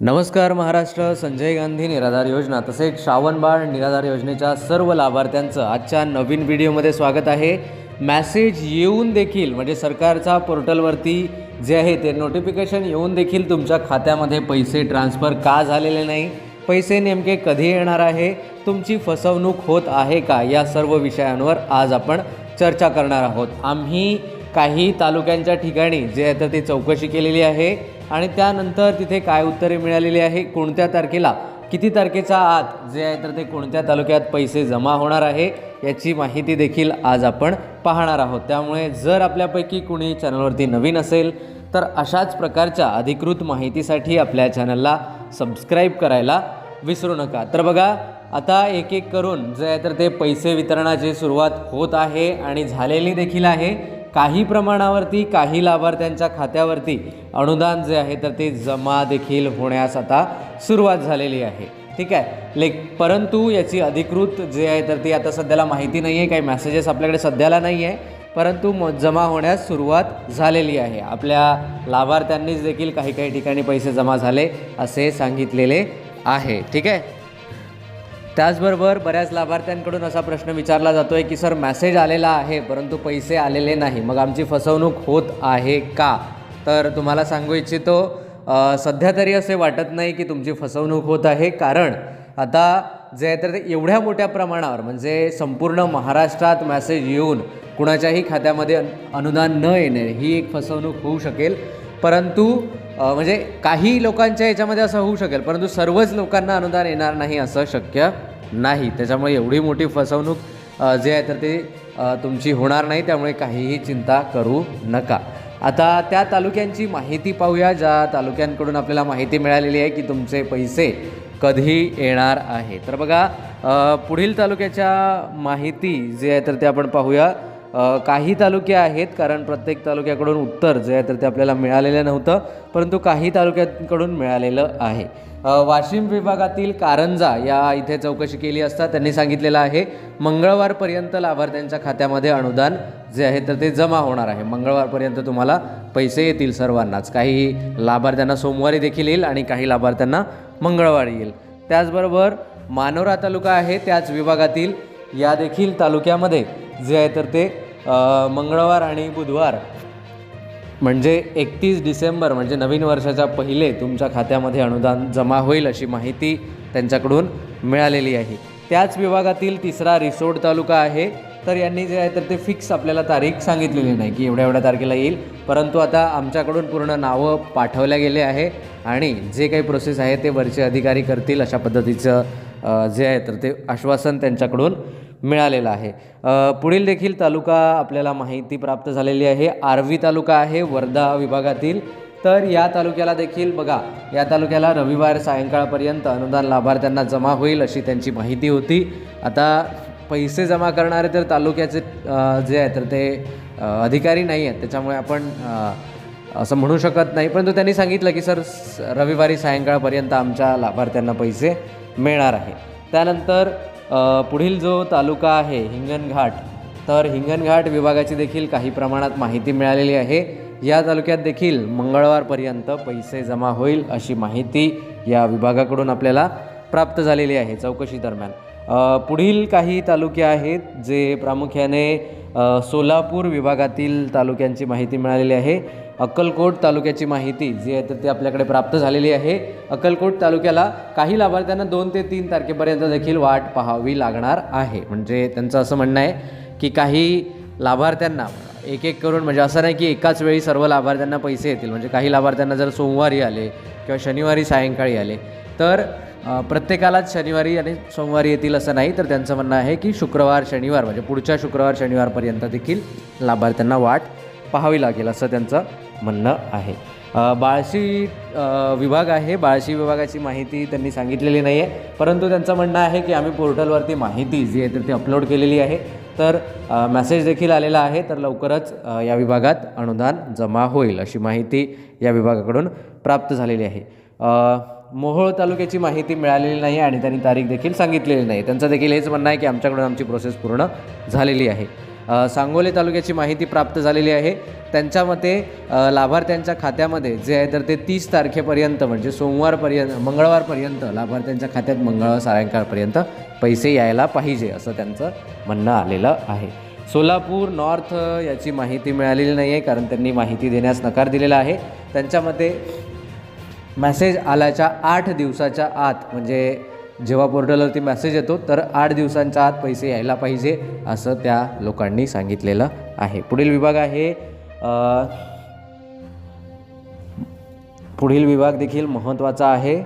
नमस्कार महाराष्ट्र संजय गांधी निराधार योजना तसेच श्रावणबाळ निराधार योजनेच्या सर्व लाभार्थ्यांचं आजच्या नवीन व्हिडिओमध्ये स्वागत आहे. मॅसेज येऊन देखील म्हणजे सरकारच्या पोर्टलवरती जे आहे ते नोटिफिकेशन येऊन देखील तुमच्या खात्यामध्ये पैसे ट्रान्सफर का झालेले नाही? पैसे नेमके कधी येणार आहे? तुमची फसवणूक होत आहे का? या सर्व विषयांवर आज आपण चर्चा करणार आहोत. आम्ही काही तालुक्यांच्या ठिकाणी जे आहे तर ती चौकशी केलेली आहे. आणि त्यानंतर तिथे काय उत्तरे मिळालेली आहे? कोणत्या तारखेला? किती तारखेच्या आत? जे आहे तर ते कोणत्या तालुक्यात पैसे जमा होणार आहे? याची माहिती देखील आज आपण पाहणार आहोत. त्यामुळे जर आपल्यापैकी कुणी चॅनलवरती नवीन असेल तर अशाच प्रकारच्या अधिकृत माहितीसाठी आपल्या चॅनलला सबस्क्राईब करायला विसरू नका. तर बघा आता एक एक करून जे आहे तर ते पैसे वितरणाची सुरुवात होत आहे आणि झालेली देखील आहे. काही प्रमाणावरती काही लाभार्थ्यांच्या खात्यावरती अनुदान जे आहे तर ते जमा देखील होण्यास आता सुरुवात झालेली आहे. ठीक आहे? लेक परंतु याची अधिकृत जे आहे तर ती आता सध्याला माहिती नाही आहे काही मॅसेजेस आपल्याकडे सध्याला नाही आहे परंतु म जमा होण्यास सुरुवात झालेली आहे. आपल्या लाभार्थ्यांनीच देखील काही काही ठिकाणी पैसे जमा झाले असे सांगितलेले आहे. ठीक आहे? त्याचबरोबर बऱ्याच लाभार्थ्यांकडून असा प्रश्न विचारला जातो आहे की सर मॅसेज आलेला आहे परंतु पैसे आलेले नाही. मग आमची फसवणूक होत आहे का? तर तुम्हाला सांगू इच्छितो सध्या तरी असे वाटत नाही की तुमची फसवणूक होत आहे. कारण आता जे आहे तर ते एवढ्या मोठ्या प्रमाणावर म्हणजे संपूर्ण महाराष्ट्रात मॅसेज येऊन कुणाच्याही खात्यामध्ये अनुदान न येणे ही एक फसवणूक होऊ शकेल. परंतु म्हणजे काही लोकांच्या याच्यामध्ये असं होऊ शकेल परंतु सर्वच लोकांना अनुदान येणार नाही असं शक्य नाही. त्याच्यामुळे एवढी मोठी फसवणूक जे आहे तर ते तुमची होणार नाही. त्यामुळे काहीही चिंता करू नका. आता त्या तालुक्यांची माहिती पाहूया. ज्या तालुक्यांकडून आपल्याला माहिती मिळालेली आहे की तुमचे पैसे कधी येणार आहे. तर बघा पुढील तालुक्याच्या माहिती जे आहे तर ते आपण पाहूया. काही तालुके आहेत कारण प्रत्येक तालुक्याकडून उत्तर जे आहे तर ते आपल्याला मिळालेलं नव्हतं परंतु काही तालुक्यांकडून मिळालेलं आहे. वाशिम विभागातील कारंजा या इथे चौकशी केली असता त्यांनी सांगितलेलं आहे मंगळवारपर्यंत लाभार्थ्यांच्या खात्यामध्ये अनुदान जे आहे तर ते जमा होणार आहे. मंगळवारपर्यंत तुम्हाला पैसे येतील सर्वांनाच. काही लाभार्थ्यांना सोमवारी देखील येईल आणि काही लाभार्थ्यांना मंगळवारी येईल. त्याचबरोबर मानोरा तालुका आहे त्याच विभागातील या देखील तालुक्यामध्ये जे आहे तर ते मंगळवार आणि बुधवार. म्हणजे एकतीस डिसेंबर म्हणजे नवीन वर्षाच्या पहिले तुमच्या खात्यामध्ये अनुदान जमा होईल अशी माहिती त्यांच्याकडून मिळालेली आहे. त्याच विभागातील तिसरा रिसोड तालुका आहे. तर यांनी जे आहे तर ते फिक्स आपल्याला तारीख सांगितलेली नाही की एवढ्या एवढ्या तारखेला येईल. परंतु आता आमच्याकडून पूर्ण नावं पाठवल्या गेले आहे आणि जे काही प्रोसेस आहे ते वरचे अधिकारी करतील अशा पद्धतीचं जे आहे तर ते आश्वासन त्यांच्याकडून मिळालेलं आहे. पुढील देखील तालुका आपल्याला माहिती प्राप्त झालेली आहे. आर्वी तालुका आहे वर्धा विभागातील. तर या तालुक्याला देखील बघा या तालुक्याला रविवार सायंकाळपर्यंत अनुदान लाभार्थ्यांना जमा होईल अशी त्यांची माहिती होती. आता पैसे जमा करणारे तर तालुक्याचे जे आहे तर ते अधिकारी नाही आहेत. त्याच्यामुळे आपण असं म्हणू शकत नाही. परंतु त्यांनी सांगितलं की सर स- रविवारी सायंकाळपर्यंत आमच्या लाभार्थ्यांना पैसे मिळणार आहे. त्यानंतर पुढील जो तालुका आहे हिंगणघाट तर हिंगणघाट विभागाची देखील काही प्रमाणात माहिती मिळालेली आहे. या तालुक्यात देखील मंगळवारपर्यंत पैसे जमा होईल अशी माहिती या विभागाकडून आपल्याला प्राप्त झालेली आहे चौकशी दरम्यान पुढील काही तालुके आहेत जे प्रामुख्याने सोलापूर विभागातील तालुक्यांची माहिती मिळालेली आहे. अक्कलकोट तालुक्याची माहिती जी आहे तर ती आपल्याकडे प्राप्त झालेली आहे. अक्कलकोट तालुक्याला काही लाभार्थ्यांना दोन ते तीन तारखेपर्यंत देखील वाट पाहावी लागणार आहे. म्हणजे त्यांचं असं म्हणणं आहे की काही लाभार्थ्यांना एक एक करून म्हणजे असं नाही की एकाच वेळी सर्व लाभार्थ्यांना पैसे येतील. म्हणजे काही लाभार्थ्यांना जर सोमवारी आले किंवा शनिवारी सायंकाळी आले तर प्रत्येकालाच शनिवारी आणि सोमवारी येतील असं नाही तर त्यांचं म्हणणं आहे की शुक्रवार शनिवार म्हणजे पुढच्या शुक्रवार शनिवारपर्यंत देखील लाभार्थ्यांना वाट पाहावी लागेल असं त्यांचं म्हणणं आहे. बाळशी विभाग आहे बाळशी विभागाची माहिती त्यांनी सांगितलेली नाही आहे परंतु त्यांचं म्हणणं आहे की आम्ही पोर्टलवरती माहिती जी आहे तर ती अपलोड केलेली आहे. तर मेसेज देखील आलेला आहे तर लवकरच या विभागात अनुदान जमा होईल अशी माहिती या विभागाकडून प्राप्त झालेली आहे. मोहोळ तालुक्याची माहिती मिळालेली नाही आणि त्यांनी तारीख देखील सांगितलेली नाही. त्यांचं देखील हेच म्हणणं आहे की आमच्याकडून आमची प्रोसेस पूर्ण झालेली आहे. सांगोली सांगोले तालुक्याची माहिती प्राप्त झालेली आहे. त्यांच्या मते लाभार्थ्यांच्या खात्यामध्ये जे आहे तर ते तीस तारखेपर्यंत म्हणजे सोमवारपर्यंत मंगळवारपर्यंत लाभार्थ्यांच्या खात्यात मंगळवार सायंकाळपर्यंत पैसे यायला पाहिजे असं त्यांचं म्हणणं आलेलं आहे. सोलापूर नॉर्थ याची माहिती मिळालेली नाही आहे कारण त्यांनी माहिती देण्यास नकार दिलेला आहे. त्यांच्या मते मॅसेज आल्याच्या आठ दिवसाच्या आत म्हणजे जेव्हा पोर्टलवरती मॅसेज येतो तर आठ दिवसांच्या आत पैसे यायला पाहिजे असं त्या लोकांनी सांगितलेलं आहे. पुढील विभाग आहे पुढील विभाग देखील महत्त्वाचा आहे.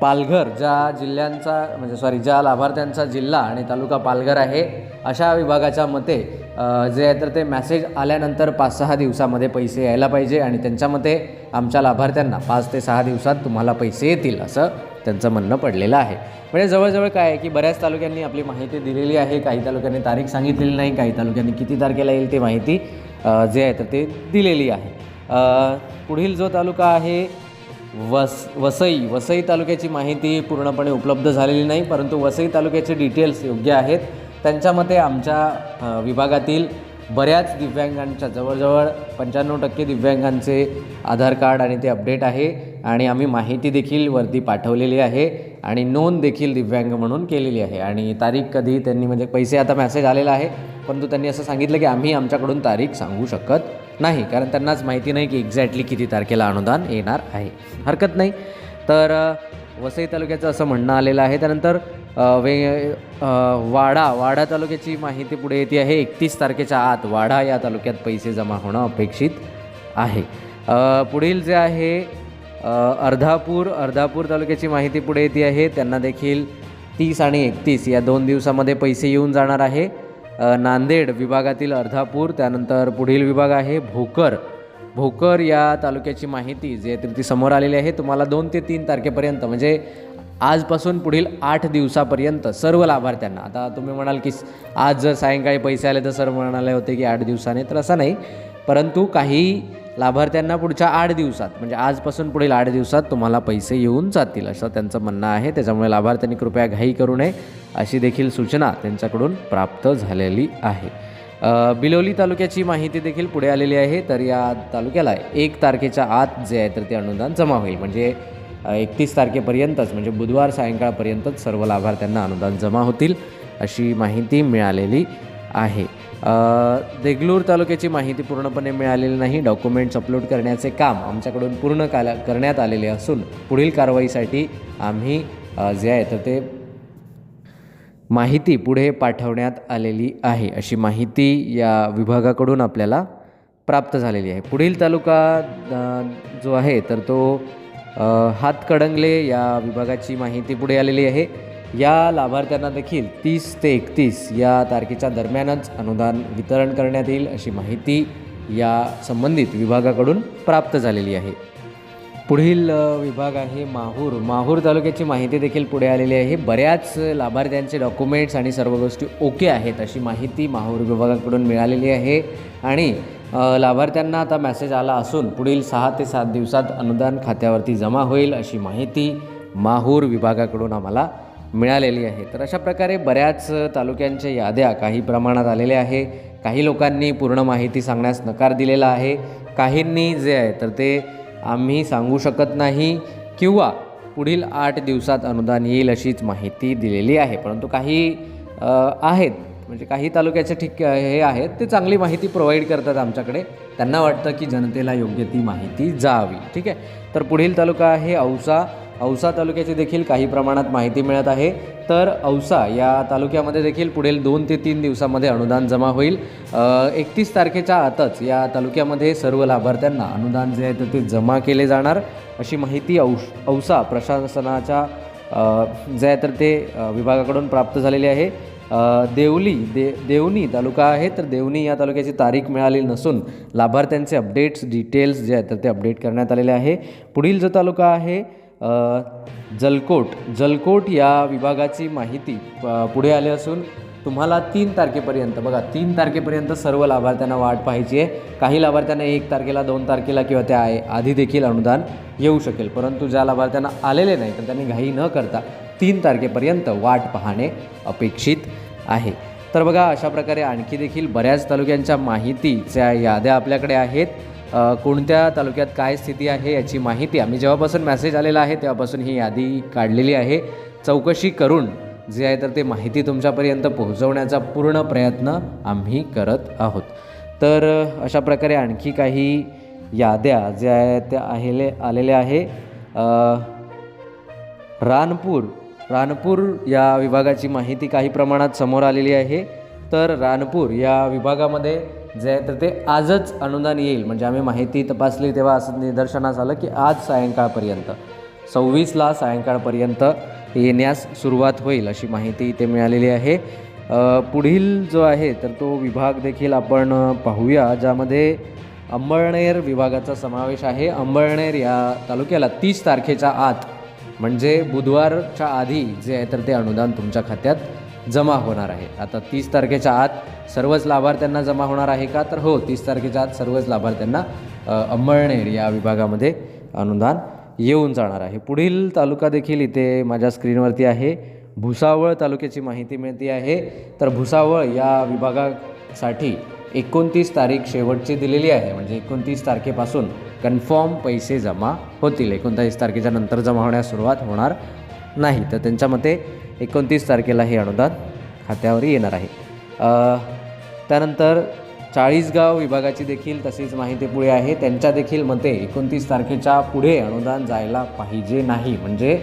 पालघर ज्या जिल्ह्यांचा म्हणजे सॉरी ज्या लाभार्थ्यांचा जिल्हा आणि तालुका पालघर आहे अशा विभागाच्या मते जे आहे तर ते मॅसेज आल्यानंतर पाच सहा दिवसामध्ये पैसे यायला पाहिजे आणि त्यांच्या मते आमच्या लाभार्थ्यांना पाच ते सहा दिवसात तुम्हाला पैसे येतील असं त्यांचं म्हणणं पडलेलं आहे. म्हणजे जवळजवळ काय आहे की बऱ्याच तालुक्यांनी आपली माहिती दिलेली आहे काही तालुक्यांनी तारीख सांगितलेली नाही काही तालुक्यांनी किती तारखेला येईल ती माहिती जे आहे तर ते दिलेली आहे. पुढील जो तालुका आहे वस वसई वसई तालुक्याची माहिती पूर्णपणे उपलब्ध झालेली नाही परंतु वसई तालुक्याचे डिटेल्स योग्य आहेत. त्यांच्या मते आमच्या विभागातील बऱ्याच दिव्यांगांच्या जवळजवळ पंच्याण्णव टक्के दिव्यांगांचे आधार कार्ड आणि ते अपडेट आहे आणि आम्ही माहिती देखील वरती पाठवलेली आहे आणि नोंद देखील दिव्यांग म्हणून केलेली आहे. आणि तारीख कधी त्यांनी म्हणजे पैसे आता मेसेज आलेला आहे परंतु त्यांनी असं सांगितलं की आम्ही आमच्याकडून तारीख सांगू शकत नाही कारण त्यांनाच माहिती नाही की एक्झॅक्टली किती तारखेला अनुदान येणार आहे. हरकत नाही. तर वसई तालुक्याचं असं म्हणणं आलेलं आहे. त्यानंतर वे वाडा वाडा तालुक्याची माहिती पुढे येते आहे. एकतीस तारखेच्या आत वाडा या तालुक्यात पैसे जमा होणं अपेक्षित आहे. पुढील जे आहे अर्धापूर अर्धापूर तालुक्याची माहिती पुढे येते आहे. त्यांना देखील तीस आणि एकतीस या दोन दिवसामध्ये पैसे येऊन जाणार आहे. नांदेड विभागातील अर्धापूर त्यानंतर पुढील विभाग आहे भोकर. भोकर या तालुक्याची माहिती जे आहे ती समोर आलेली आहे. तुम्हाला दोन ते तीन तारखेपर्यंत म्हणजे आजपासून पुढील आठ दिवसापर्यंत सर्व लाभार्थ्यांना आता तुम्ही म्हणाल की आज जर सायंकाळी पैसे आले तर सर म्हणाले होते की आठ दिवसाने तर असं नाही. परंतु काही लाभार्थ्यांना पुढच्या आठ दिवसात म्हणजे आजपासून पुढील आठ दिवसात तुम्हाला पैसे येऊन जातील असं त्यांचं म्हणणं आहे. त्याच्यामुळे लाभार्थ्यांनी कृपया घाई करू नये अशी देखील सूचना त्यांच्याकडून प्राप्त झालेली आहे. बिलोली तालुक्याची माहिती देखील पुढे आलेली आहे. तर या तालुक्याला एक तारखेच्या आत जे आहे तर ते अनुदान जमा होईल. म्हणजे एकतीस तारखेपर्यंतच म्हणजे बुधवार सायंकाळपर्यंतच सर्व लाभार्थ्यांना अनुदान जमा होतील अशी माहिती मिळालेली आहे. देगलूर तालुक्याची माहिती पूर्णपणे मिळालेली नाही. डॉक्युमेंट्स अपलोड करण्याचे काम आमच्याकडून पूर्ण काला करण्यात आलेले असून पुढील कारवाईसाठी आम्ही जे आहे तर ते माहिती पुढे पाठवण्यात आलेली आहे अशी माहिती या विभागाकडून आपल्याला प्राप्त झालेली आहे. पुढील तालुका जो आहे तर तो हातकडंगले या विभागाची माहिती पुढे आलेली आहे. या लाभार्थ्यांना देखील तीस ते एकतीस या तारखेच्या दरम्यानच अनुदान वितरण करण्यात येईल अशी माहिती या संबंधित विभागाकडून प्राप्त झालेली आहे. पुढील विभाग आहे माहूर. माहूर तालुक्याची माहिती देखील पुढे आलेली आहे. बऱ्याच लाभार्थ्यांचे डॉक्युमेंट्स आणि सर्व गोष्टी ओके आहेत अशी माहिती माहूर विभागाकडून मिळालेली आहे. आणि लाभार्थ्यांना आता मेसेज आला असून पुढील सहा ते सात दिवसात अनुदान खात्यावरती जमा होईल अशी माहिती माहूर विभागाकडून आम्हाला मिळालेली आहे. तर अशा प्रकारे बऱ्याच तालुक्यांच्या याद्या काही प्रमाणात आलेल्या आहे. काही लोकांनी पूर्ण माहिती सांगण्यास नकार दिलेला आहे. काहींनी जे आहे तर ते आम्ही सांगू शकत नाही किंवा पुढील आठ दिवसात अनुदान येईल अशीच माहिती दिलेली आहे. परंतु काही आहेत म्हणजे काही तालुक्याचे ठीक हे आहेत ते चांगली माहिती प्रोव्हाइड करतात आमच्याकडे. त्यांना वाटतं की जनतेला योग्य ती माहिती जावी. ठीक आहे? तर पुढील तालुका आहे औसा. औसा तालुक्याची देखील काही प्रमाणात माहिती मिळत आहे. तर औसा या तालुक्यामध्ये देखील पुढील दोन ते तीन दिवसामध्ये अनुदान जमा होईल. एकतीस तारखेच्या आतच या तालुक्यामध्ये सर्व लाभार्थ्यांना अनुदान जे आहे तर ते जमा केले जाणार. अशी माहिती औष औसा प्रशासनाच्या जे आहे तर ते विभागाकडून प्राप्त झालेली आहे. देवली दे देवणी तालुका आहे तर देवणी या तालुक्याची तारीख मिळाली नसून लाभार्थ्यांचे अपडेट्स डिटेल्स जे आहेत तर ते अपडेट करण्यात आलेले आहे. पुढील जो तालुका आहे जलकोट जलकोट या विभागाची माहिती पुढे आली असून तुम्हाला तीन तारखेपर्यंत बघा तीन तारखेपर्यंत सर्व लाभार्थ्यांना वाट पाहिजे आहे. काही लाभार्थ्यांना एक तारखेला दोन तारखेला किंवा त्या आहे आधी देखील अनुदान येऊ शकेल. परंतु ज्या लाभार्थ्यांना आलेले नाही तर त्यांनी घाई न करता तीन तारखेपर्यंत वाट पाहणे अपेक्षित आहे. तर बघा अशा प्रकारे आणखी देखील बऱ्याच तालुक्यांच्या माहितीच्या याद्या आपल्याकडे आहेत. कोणत्या तालुक्यात काय स्थिती आहे याची माहिती आम्ही जेव्हापासून मेसेज आलेला आहे तेव्हापासून ही यादी काढलेली आहे. चौकशी करून जे आहे तर ते माहिती तुमच्यापर्यंत पोहोचवण्याचा पूर्ण प्रयत्न आम्ही करत आहोत. तर अशा प्रकारे आणखी काही याद्या ज्या आहेत त्या आलेले आलेल्या आहे. रानपूर रानपूर या विभागाची माहिती काही प्रमाणात समोर आलेली आहे. तर रानपूर या विभागामध्ये जे आहे तर ते आजच अनुदान येईल. म्हणजे आम्ही माहिती तपासली तेव्हा असं निदर्शनास आलं की आज सायंकाळपर्यंत सव्वीसला सायंकाळपर्यंत येण्यास सुरुवात होईल अशी माहिती इथे मिळालेली आहे. पुढील जो आहे तर तो विभाग देखील आपण पाहूया ज्यामध्ये अंबळनेर विभागाचा समावेश आहे. अंबळनेर या तालुक्याला तीस तारखेच्या आत म्हणजे बुधवारच्या आधी जे आहे तर ते अनुदान तुमच्या खात्यात जमा होणार आहे. आता तीस तारखेच्या आत सर्वच लाभार्थ्यांना जमा होणार आहे का? तर हो तीस तारखेच्या आत सर्वच लाभार्थ्यांना अंमळनेर या विभागामध्ये अनुदान येऊन जाणार आहे. पुढील तालुका देखील इथे माझ्या स्क्रीनवरती आहे. भुसावळ तालुक्याची माहिती मिळते आहे. तर भुसावळ या विभागासाठी एकोणतीस तारीख शेवटची दिलेली आहे. म्हणजे एकोणतीस तारखेपासून कन्फर्म पैसे जमा होतील. एकोणतीस तारखेच्या नंतर जमा होण्यास सुरुवात होणार नाही. तर त्यांच्या मते एकोणतीस तारखेला हे अनुदान खात्यावर येणार आहे. त्यानंतर चाळीसगाव विभागाची देखील तशीच माहिती पुढे आहे. त्यांच्या देखील मते एकोणतीस तारखेच्या पुढे अनुदान जायला पाहिजे नाही. म्हणजे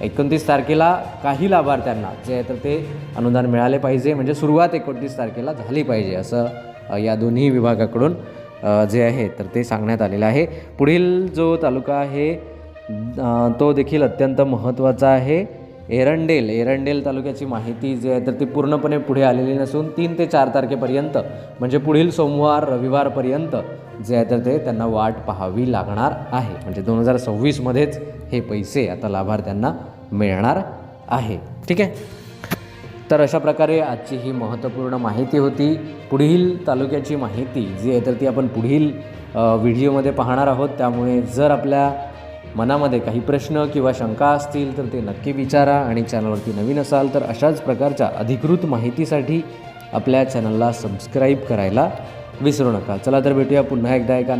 एकोणतीस तारखेला काही लाभार्थ्यांना जे आहे तर ते अनुदान मिळाले पाहिजे. म्हणजे सुरुवात एकोणतीस तारखेला झाली पाहिजे असं या दोन्ही विभागाकडून जे आहे तर ते सांगण्यात आलेलं आहे. पुढील जो तालुका आहे तो देखील अत्यंत महत्त्वाचा आहे. एरंडेल एरंडेल तालुक्याची माहिती जी आहे तर ती पूर्णपणे पुढे आलेली नसून तीन ते चार तारखेपर्यंत म्हणजे पुढील सोमवार रविवारपर्यंत जे आहे तर ते त्यांना वाट पाहावी लागणार आहे. म्हणजे दोन हजार सव्वीसमध्येच हे पैसे आता लाभार्थ्यांना मिळणार आहे. ठीक आहे? तर अशा प्रकारे आजची ही महत्त्वपूर्ण माहिती होती. पुढील तालुक्याची माहिती जी आहे तर ती आपण पुढील व्हिडिओमध्ये पाहणार आहोत. त्यामुळे जर आपल्या मनामध्ये काही प्रश्न किंवा शंका असतील तर ते नक्की विचारा आणि चॅनलवरती नवीन असाल तर अशाच प्रकारच्या अधिकृत माहितीसाठी आपल्या चॅनलला सबस्क्राईब करायला विसरू नका. चला तर भेटूया पुन्हा एकदा एका